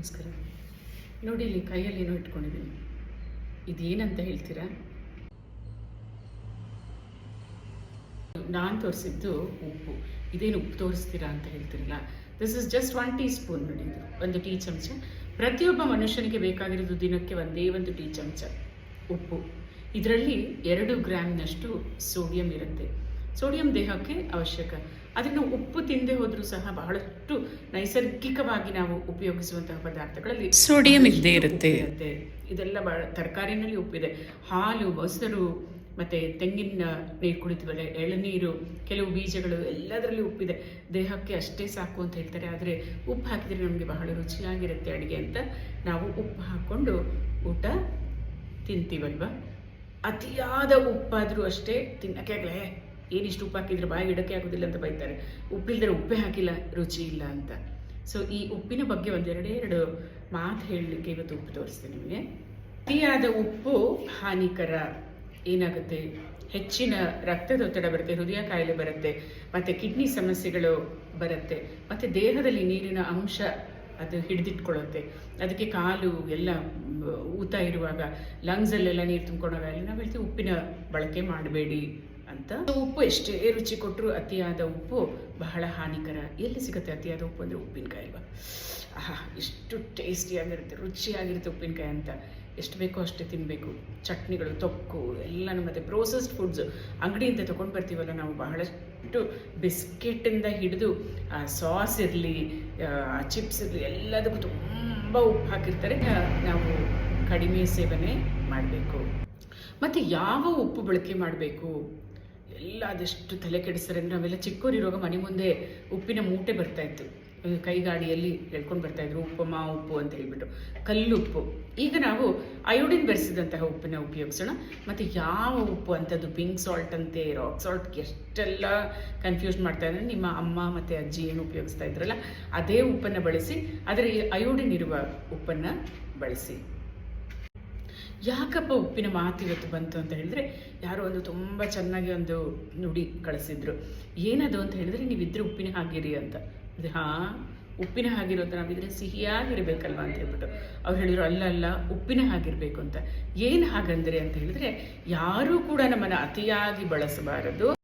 ನಮಸ್ಕಾರ. ನೋಡಿ, ಇಲ್ಲಿ ಕೈಯಲ್ಲಿ ಏನೋ ಇಟ್ಕೊಂಡಿದ್ದೀನಿ. ಇದೇನಂತ ಹೇಳ್ತೀರಾ? ನಾನು ತೋರಿಸಿದ್ದು ಉಪ್ಪು. ಇದೇನು ಉಪ್ಪು ತೋರಿಸ್ತೀರಾ ಅಂತ ಹೇಳ್ತಿರಲ್ಲ? This is just one teaspoon ನೋಡಿ ಇದು. ಒಂದು ಟೀ ಚಮಚ. ಪ್ರತಿಯೊಬ್ಬ ಮನುಷ್ಯನಿಗೆ ಬೇಕಾಗಿರೋದು ದಿನಕ್ಕೆ ಒಂದೇ ಒಂದು ಟೀ ಚಮಚ ಉಪ್ಪು. ಇದರಲ್ಲಿ ಎರಡು ಗ್ರಾಮ್ನಷ್ಟು ಸೋಡಿಯಂ ಇರುತ್ತೆ. ಸೋಡಿಯಂ ದೇಹಕ್ಕೆ ಅವಶ್ಯಕ. ಅದನ್ನು ಉಪ್ಪು ತಿಂದೆ ಹೋದರೂ ಸಹ ಬಹಳಷ್ಟು ನೈಸರ್ಗಿಕವಾಗಿ ನಾವು ಉಪಯೋಗಿಸುವಂತಹ ಪದಾರ್ಥಗಳಲ್ಲಿ ಸೋಡಿಯಂ ಇದ್ದೇ ಇರುತ್ತೆ. ಇರುತ್ತೆ ಇದೆಲ್ಲ ಬಹಳ ತರಕಾರಿನಲ್ಲಿ ಉಪ್ಪಿದೆ. ಹಾಲು ಮೊಸರು ಮತ್ತೆ ತೆಂಗಿನ ನೀರು ಕುಡಿತೀವಲ್ಲ ಎಳನೀರು ಕೆಲವು ಬೀಜಗಳು ಎಲ್ಲದರಲ್ಲಿ ಉಪ್ಪಿದೆ. ದೇಹಕ್ಕೆ ಅಷ್ಟೇ ಸಾಕು ಅಂತ ಹೇಳ್ತಾರೆ. ಆದರೆ ಉಪ್ಪು ಹಾಕಿದರೆ ನಮಗೆ ಬಹಳ ರುಚಿಯಾಗಿರುತ್ತೆ ಅಡುಗೆ ಅಂತ ನಾವು ಉಪ್ಪು ಹಾಕ್ಕೊಂಡು ಊಟ ತಿಂತೀವಲ್ವ? ಅತಿಯಾದ ಉಪ್ಪಾದರೂ ಅಷ್ಟೇ ತಿನ್ನಕ್ಕೆ ಆಗಲೇ ಏನಿಷ್ಟು ಉಪ್ಪು ಹಾಕಿದ್ರೆ ಬಾಯಿಗೆ ಇಡಕ್ಕೆ ಆಗೋದಿಲ್ಲ ಅಂತ ಬೈತಾರೆ. ಉಪ್ಪಿಲ್ದರೆ ಉಪ್ಪೇ ಹಾಕಿಲ್ಲ, ರುಚಿ ಇಲ್ಲ ಅಂತ. ಸೊ ಈ ಉಪ್ಪಿನ ಬಗ್ಗೆ ಒಂದೆರಡೇ ಎರಡು ಮಾತು ಹೇಳಲಿಕ್ಕೆ ಇವತ್ತು ಉಪ್ಪು ತೋರಿಸ್ತೀನಿ ನಿಮಗೆ. ಅತಿಯಾದ ಉಪ್ಪು ಹಾನಿಕರ ಏನಾಗುತ್ತೆ? ಹೆಚ್ಚಿನ ರಕ್ತದೊತ್ತಡ ಬರುತ್ತೆ, ಹೃದಯ ಕಾಯಿಲೆ ಬರುತ್ತೆ, ಮತ್ತು ಕಿಡ್ನಿ ಸಮಸ್ಯೆಗಳು ಬರುತ್ತೆ, ಮತ್ತು ದೇಹದಲ್ಲಿ ನೀರಿನ ಅಂಶ ಅದು ಹಿಡಿದಿಟ್ಕೊಳ್ಳುತ್ತೆ. ಅದಕ್ಕೆ ಕಾಲು ಎಲ್ಲ ಊತ ಇರುವಾಗ ಲಂಗ್ಸಲ್ಲೆಲ್ಲ ನೀರು ತುಂಬ್ಕೊಂಡಾಗ ಅಲ್ಲಿ ನಾವು ಹೇಳ್ತೀವಿ ಉಪ್ಪಿನ ಬಳಕೆ ಮಾಡಬೇಡಿ. ಅಂತ. ಉಪ್ಪು ಎಷ್ಟೇ ರುಚಿ ಕೊಟ್ಟರು ಅತಿಯಾದ ಉಪ್ಪು ಬಹಳ ಹಾನಿಕರ. ಎಲ್ಲಿ ಸಿಗುತ್ತೆ ಅತಿಯಾದ ಉಪ್ಪು ಅಂದರೆ ಉಪ್ಪಿನಕಾಯಿ ಅಲ್ವಾ? ಆಹಾ, ಎಷ್ಟು ಟೇಸ್ಟಿಯಾಗಿರುತ್ತೆ, ರುಚಿಯಾಗಿರುತ್ತೆ ಉಪ್ಪಿನಕಾಯಿ ಅಂತ. ಎಷ್ಟು ಬೇಕೋ ಅಷ್ಟೇ ತಿನ್ನಬೇಕು ಚಟ್ನಿಗಳು, ತೊಕ್ಕು, ಎಲ್ಲನೂ ಮತ್ತು ಪ್ರೋಸೆಸ್ಡ್ ಫುಡ್ಸು ಅಂಗಡಿಯಿಂದ ತೊಗೊಂಡು ಬರ್ತೀವಲ್ಲ ನಾವು ಬಹಳಷ್ಟು ಬಿಸ್ಕೆಟಿಂದ ಹಿಡಿದು ಸಾಸ್ ಇರಲಿ ಚಿಪ್ಸ್ ಇರಲಿ, ಎಲ್ಲದಕ್ಕೂ ತುಂಬ ಉಪ್ಪು ಹಾಕಿರ್ತಾರೆ. ನಾವು ಕಡಿಮೆ ಸೇವನೆ ಮಾಡಬೇಕು. ಮತ್ತು ಯಾವ ಉಪ್ಪು ಬಳಕೆ ಮಾಡಬೇಕು? ಎಲ್ಲ ಅದೆಷ್ಟು ತಲೆ ಕೆಡಿಸ್ತಾರೆ ಅಂದರೆ ನಾವೆಲ್ಲ ಚಿಕ್ಕವರಿರುವಾಗ ಮನೆ ಮುಂದೆ ಉಪ್ಪಿನ ಮೂಟೆ ಬರ್ತಾಯಿತ್ತು ಕೈಗಾಡಿಯಲ್ಲಿ ಹೇಳ್ಕೊಂಡು ಬರ್ತಾ ಇದ್ರು. ಉಪ್ಪಮ್ಮ, ಉಪ್ಪು ಅಂತ ಹೇಳ್ಬಿಟ್ಟು. ಕಲ್ಲುಪ್ಪು. ಈಗ ನಾವು ಅಯೋಡಿನ್ ಬೆರೆಸಿದಂತಹ ಉಪ್ಪನ್ನ ಉಪಯೋಗಿಸೋಣ. ಮತ್ತು ಯಾವ ಉಪ್ಪು ಅಂಥದ್ದು? ಪಿಂಕ್ ಸಾಲ್ಟ್ ಅಂತೆ ರಾಕ್ ಸಾಲ್ಟ್ ಎಷ್ಟೆಲ್ಲ ಕನ್ಫ್ಯೂಸ್ ಮಾಡ್ತಾ ಇದ್ದಾರೆ. ನಿಮ್ಮ ಅಮ್ಮ ಮತ್ತು ಅಜ್ಜಿ ಏನು ಉಪಯೋಗಿಸ್ತಾ ಇದ್ರಲ್ಲ, ಅದೇ ಉಪ್ಪನ್ನು ಬಳಸಿ, ಆದರೆ ಈ ಅಯೋಡಿನ್ ಇರುವ ಉಪ್ಪನ್ನು ಬಳಸಿ. ಯಾಕಪ್ಪ ಉಪ್ಪಿನ ಮಾತು ಇವತ್ತು ಬಂತು ಅಂತ ಹೇಳಿದ್ರೆ, ಯಾರೋ ಒಂದು ತುಂಬ ಚೆನ್ನಾಗಿ ಒಂದು ನುಡಿ ಕಳಿಸಿದ್ರು. ಏನದು ಅಂತ ಹೇಳಿದ್ರೆ, ನೀವಿದ್ರೆ ಉಪ್ಪಿನ ಹಾಗಿರಿ ಅಂತ. ಅದೇ ಹಾಂ, ಉಪ್ಪಿನ ಹಾಗಿರೋದು ನಾವಿದ್ರೆ ಸಿಹಿಯಾಗಿರ್ಬೇಕಲ್ವಾ ಅಂತ ಹೇಳ್ಬಿಟ್ಟು. ಅವ್ರು ಹೇಳಿದ್ರು, ಅಲ್ಲ ಅಲ್ಲ, ಉಪ್ಪಿನ ಹಾಗಿರ್ಬೇಕು ಅಂತ. ಏನು ಹಾಗಂದ್ರೆ ಅಂತ ಹೇಳಿದ್ರೆ, ಯಾರೂ ಕೂಡ ನಮ್ಮನ್ನು ಅತಿಯಾಗಿ ಬಳಸಬಾರದು.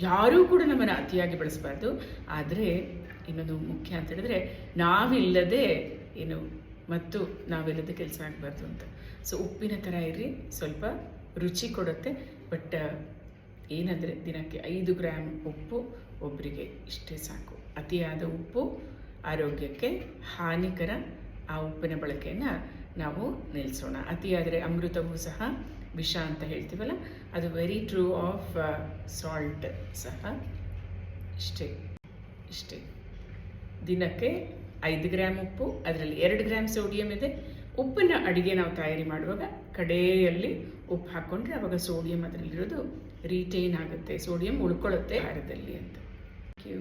ಯಾರೂ ಕೂಡ ನಮ್ಮನ್ನ ಅತಿಯಾಗಿ ಬಳಸಬಾರ್ದು. ಆದರೆ, ಇನ್ನೊಂದು ಮುಖ್ಯ ಅಂತ ಹೇಳಿದ್ರೆ, ನಾವಿಲ್ಲದೆ, ಏನು ಮತ್ತು ನಾವೆಲ್ಲದ ಕೆಲಸ ಆಗಬಾರ್ದು ಅಂತ. ಸೊ ಉಪ್ಪಿನ ಥರ ಇರಿ ಸ್ವಲ್ಪ ರುಚಿ ಕೊಡುತ್ತೆ ಬಟ್ ಏನಂದರೆ ದಿನಕ್ಕೆ ಐದು ಗ್ರಾಮ್ ಉಪ್ಪು ಒಬ್ಬರಿಗೆ ಇಷ್ಟೇ ಸಾಕು. ಅತಿಯಾದ ಉಪ್ಪು ಆರೋಗ್ಯಕ್ಕೆ ಹಾನಿಕರ ಆ ಉಪ್ಪಿನ ಬಳಕೆಯನ್ನು ನಾವು ನಿಲ್ಲಿಸೋಣ ಅತಿಯಾದರೆ ಅಮೃತವೂ ಸಹ ವಿಷ ಅಂತ ಹೇಳ್ತೀವಲ್ಲ, ಅದು ವೆರಿ ಟ್ರೂ ಆಫ್ ಸಾಲ್ಟ್ ಸಹ. ಇಷ್ಟೇ ಇಷ್ಟೇ. ದಿನಕ್ಕೆ ಐದು ಗ್ರಾಮ್ ಉಪ್ಪು ಅದರಲ್ಲಿ ಎರಡು ಗ್ರಾಮ್ ಸೋಡಿಯಂ ಇದೆ. ಉಪ್ಪನ್ನು ಅಡುಗೆ ನಾವು ತಯಾರಿ ಮಾಡುವಾಗ ಕಡೆಯಲ್ಲಿ ಉಪ್ಪು ಹಾಕ್ಕೊಂಡ್ರೆ ಅವಾಗ ಸೋಡಿಯಂ ಅದರಲ್ಲಿರೋದು ರೀಟೈನ್ ಆಗುತ್ತೆ ಸೋಡಿಯಂ ಉಳ್ಕೊಳ್ಳುತ್ತೆ. ಆಹಾರದಲ್ಲಿ ಅಂತ. Thank you